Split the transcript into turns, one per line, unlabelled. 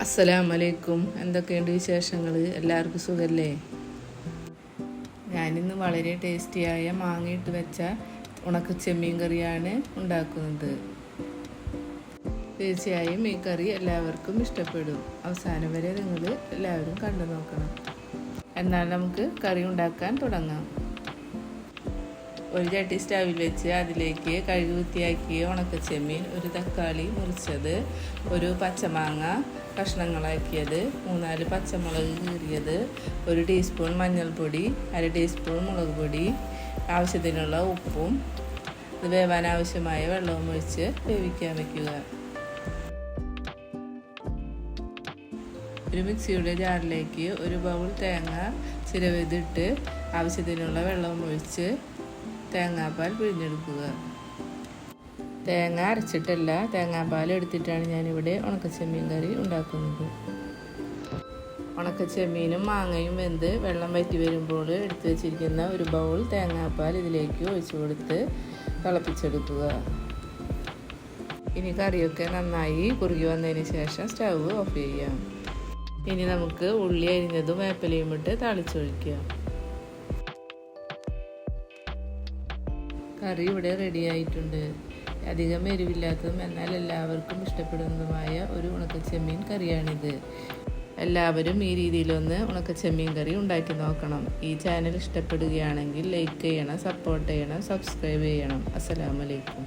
അസ്സലാമലൈക്കും. എന്തൊക്കെയുണ്ട് വിശേഷങ്ങൾ എല്ലാവർക്കും സുഖമല്ലേ ഞാനിന്ന് വളരെ ടേസ്റ്റിയായ മാങ്ങയിട്ട് വെച്ച ഉണക്ക ചെമ്മീൻ കറിയാണ് ഉണ്ടാക്കുന്നത്. തീർച്ചയായും ഈ കറി എല്ലാവർക്കും ഇഷ്ടപ്പെടും. അവസാനം വരെ നിങ്ങൾ എല്ലാവരും കണ്ടു നോക്കണം. എന്നാൽ നമുക്ക് കറി ഉണ്ടാക്കാൻ തുടങ്ങാം. ഒരു ചട്ടി സ്റ്റവിൽ വെച്ച് അതിലേക്ക് കഴുകി വൃത്തിയാക്കിയ ഉണക്കച്ചെമ്മീൻ ഒരു തക്കാളി മുറിച്ചത് ഒരു പച്ചമാങ്ങ കഷ്ണങ്ങളാക്കിയത് മൂന്നാൽ പച്ചമുളക് കീറിയത് ഒരു ടീസ്പൂൺ മഞ്ഞൾപ്പൊടി അര ടീസ്പൂൺ മുളക് പൊടി ആവശ്യത്തിനുള്ള ഉപ്പും ഇത് വേവാൻ ആവശ്യമായ വെള്ളവും ഒഴിച്ച് വേവിക്കാൻ വയ്ക്കുക ഒരു മിക്സിയുടെ ജാറിലേക്ക് ഒരു ബൗൾ തേങ്ങ ചിരവിതിട്ട് ആവശ്യത്തിനുള്ള വെള്ളവും ഒഴിച്ച് തേങ്ങാപ്പാൽ പിഴിഞ്ഞെടുക്കുക. തേങ്ങ അരച്ചിട്ടല്ല തേങ്ങാപ്പാൽ എടുത്തിട്ടാണ് ഞാനിവിടെ ഉണക്കച്ചെമ്മീൻ കറി ഉണ്ടാക്കുന്നത്. ഉണക്കച്ചെമ്മീനും മാങ്ങയും വെന്ത് വെള്ളം വറ്റി വരുമ്പോൾ എടുത്തു വച്ചിരിക്കുന്ന ഒരു ബൗൾ തേങ്ങാപ്പാൽ ഇതിലേക്ക് ഒഴിച്ചു കൊടുത്ത് തിളപ്പിച്ചെടുക്കുക. ഇനി കറിയൊക്കെ നന്നായി കുറുകി വന്നതിന് ശേഷം സ്റ്റവ് ഓഫ് ചെയ്യാം. ഇനി നമുക്ക് ഉള്ളി അരിഞ്ഞതും വേപ്പലയും ഇട്ട് തളിച്ചൊഴിക്കാം. കറി ഇവിടെ റെഡിയായിട്ടുണ്ട് അധികം എരിവില്ലാത്തതും എന്നാൽ എല്ലാവർക്കും ഇഷ്ടപ്പെടുന്നതുമായ ഒരു ഉണക്കച്ചെമ്മീൻ കറിയാണിത്. എല്ലാവരും ഈ രീതിയിലൊന്ന് ഉണക്കച്ചെമ്മീൻ കറി ഉണ്ടാക്കി നോക്കണം. ഈ ചാനൽ ഇഷ്ടപ്പെടുകയാണെങ്കിൽ ലൈക്ക് ചെയ്യണം സപ്പോർട്ട് ചെയ്യണം സബ്സ്ക്രൈബ് ചെയ്യണം. അസ്സലാമലൈക്കും